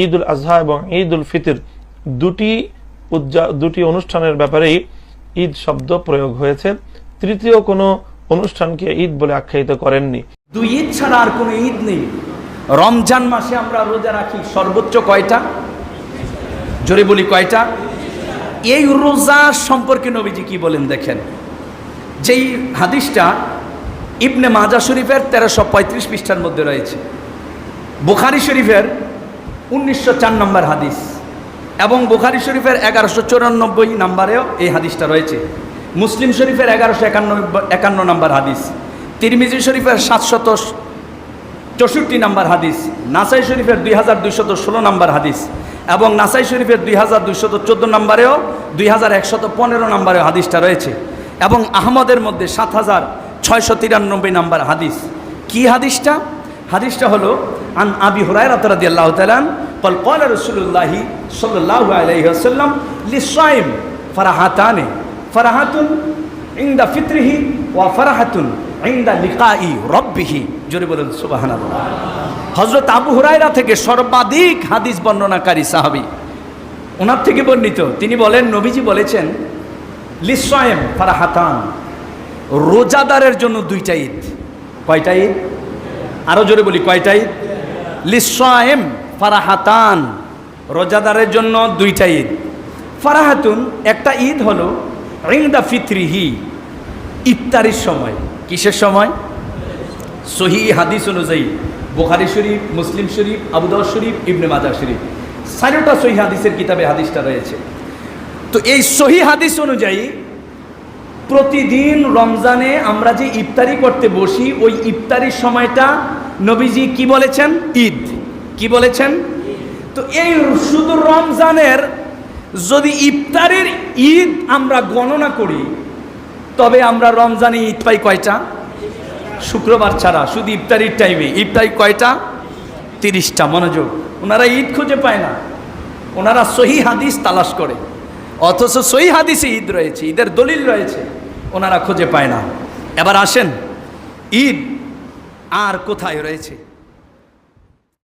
ঈদ উল আজহা এবং ঈদ উল ফিতর দুটি দুটি অনুষ্ঠানের ব্যাপারেই ঈদ শব্দ প্রয়োগ হয়েছে। তৃতীয় কোনো অনুষ্ঠানকে ঈদ বলে আখ্যায়িত করেননি। দুই ঈদ ছাড়া আর কোনো ঈদ নেই। রমজান মাসে আমরা রোজা রাখি সর্বোচ্চ কয়টা? জোরে বলি কয়টা? এই রোজা সম্পর্কে নবীজি কি বলেন দেখেন। যেই হাদিসটা ইবনে মাজা শরীফের তেরোশো পঁয়ত্রিশ পৃষ্ঠার মধ্যে রয়েছে। বুখারি শরীফের উনিশশো চার নম্বর হাদিস। এবং বুখারি শরীফের এগারোশো চৌরানব্বই নাম্বারেও এই হাদিসটা রয়েছে। মুসলিম শরীফের এগারোশো একান্ন একান্ন নম্বর হাদিস। তিরমিজি শরীফের সাতশত চৌষট্টি নাম্বার হাদিস। নাসাই শরীফের দুই হাজার দুইশত ষোলো নাম্বার হাদিস। এবং নাসাই শরীফের দুই হাজার দুইশত চোদ্দ নম্বরেও দুই হাজার একশত পনেরো নম্বরেও হাদিসটা রয়েছে। এবং আহমদের মধ্যে সাত হাজার ছয়শো তিরানব্বই নাম্বার হাদিস। কি হাদিসটা? হাদিসটা হলো, আন আবি হুরাই রাতরাদি আল্লাহ তালান পল কল রসুল্লাহি সাল্লাহ আলাইসাল্লাম লিসাইম ফারাহাতানে। ফারাহাতুন ইংদা ফিত্রিহি ওয়া ফারাহাতুন ইংদা লিকাই রব্বিহি। জোরে বলেন, সুবহানাল্লাহ। হজরত আবু হুরায়রা থেকে সর্বাধিক হাদিস বর্ণনাকারী সাহাবী। ওনার থেকে বর্ণিত, তিনি বলেন, নবীজি বলেছেন লিসায়েম ফারাহাতান, রোজাদারের জন্য দুইটা ঈদ। কয়টা ঈদ? আরও জোরে বলি, কয়টা ঈদ? লিসায়েম ফারাহাতান, রোজাদারের জন্য দুইটা ঈদ। ফারাহাতুন, একটা ঈদ হলো রিংদা ফিত্রিহি, ইফতারির সময়। কিসের সময়? সহি হাদিস অনুযায়ী, বোখারি শরীফ, মুসলিম শরীফ আবুদাউ শরীফ, ইবনে মাজাহ শরীফ। সাড়েটা সহি হাদিসের কিতাবে হাদিসটা রয়েছে। তো এই সহি হাদিস অনুযায়ী, প্রতিদিন রমজানে আমরা যে ইফতারি করতে বসি, ওই ইফতারির সময়টা নবীজি কি বলেছেন? ঈদ। কি বলেছেন? তো এই শুধু রমজানের যদি ইফতারের ঈদ আমরা গণনা করি, তবে আমরা রমজানে ঈদ পাই কয়টা? শুক্রবার ছাড়া, শুধু ইফতারির টাইমে ইফতারি কয়টা? তিরিশটা। মনোযোগ। ওনারা ঈদ খুঁজে পায় না। ওনারা সহি হাদিস তালাশ করে। অথচ সহি হাদিসে ঈদ রয়েছে, ঈদের দলিল রয়েছে। ওনারা খুঁজে পায় না। এবার আসেন, ঈদ আর কোথায় রয়েছে?